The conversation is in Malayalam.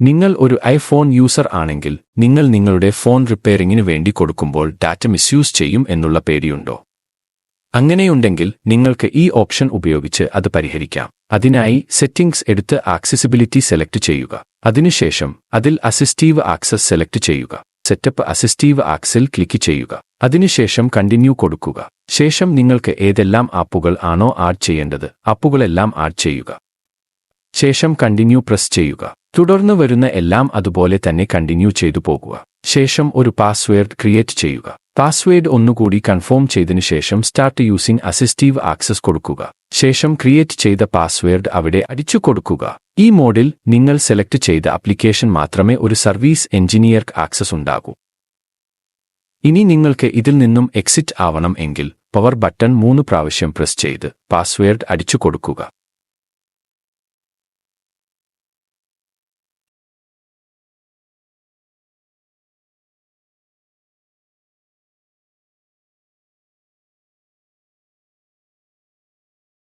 നിങ്ങൾ ഒരു ഐഫോൺ യൂസർ ആണെങ്കിൽ നിങ്ങൾ നിങ്ങളുടെ ഫോൺ റിപ്പയറിംഗിന് വേണ്ടി കൊടുക്കുമ്പോൾ ഡാറ്റ മിസ്യൂസ് ചെയ്യും എന്നുള്ള പേടിയുണ്ടോ? അങ്ങനെയുണ്ടെങ്കിൽ നിങ്ങൾക്ക് ഈ ഓപ്ഷൻ ഉപയോഗിച്ച് അത് പരിഹരിക്കാം. അതിനായി സെറ്റിംഗ്സ് എടുത്ത് ആക്സസിബിലിറ്റി സെലക്ട് ചെയ്യുക. അതിനുശേഷം അതിൽ അസിസ്റ്റീവ് ആക്സസ് സെലക്ട് ചെയ്യുക. സെറ്റപ്പ് അസിസ്റ്റീവ് ആക്സിൽ ക്ലിക്ക് ചെയ്യുക. അതിനുശേഷം കണ്ടിന്യൂ കൊടുക്കുക. ശേഷം നിങ്ങൾക്ക് ഏതെല്ലാം ആപ്പുകൾ ആണോ ആഡ് ചെയ്യേണ്ടത്? ആപ്പുകളെല്ലാം ആഡ് ചെയ്യുക. ശേഷം കണ്ടിന്യൂ പ്രസ് ചെയ്യുക. തുടർന്ന് വരുന്ന എല്ലാം അതുപോലെ തന്നെ കണ്ടിന്യൂ ചെയ്തു പോകുക. ശേഷം ഒരു പാസ്വേഡ് ക്രിയേറ്റ് ചെയ്യുക. പാസ്വേഡ് ഒന്നുകൂടി കൺഫേം ചെയ്തതിനു ശേഷം സ്റ്റാർട്ട് യൂസിംഗ് അസിസ്റ്റീവ് ആക്സസ് കൊടുക്കുക. ശേഷം ക്രിയേറ്റ് ചെയ്ത പാസ്വേഡ് അവിടെ അടിച്ചു കൊടുക്കുക. ഈ മോഡിൽ നിങ്ങൾ സെലക്ട് ചെയ്ത ആപ്ലിക്കേഷൻ മാത്രമേ ഒരു സർവീസ് എഞ്ചിനീയർക്ക് ആക്സസ് ഉണ്ടാകൂ. ഇനി നിങ്ങൾക്ക് ഇതിൽ നിന്നും എക്സിറ്റ് ആവണം എങ്കിൽ പവർ ബട്ടൺ മൂന്ന് പ്രാവശ്യം പ്രസ് ചെയ്ത് പാസ്വേഡ് അടിച്ചു കൊടുക്കുക.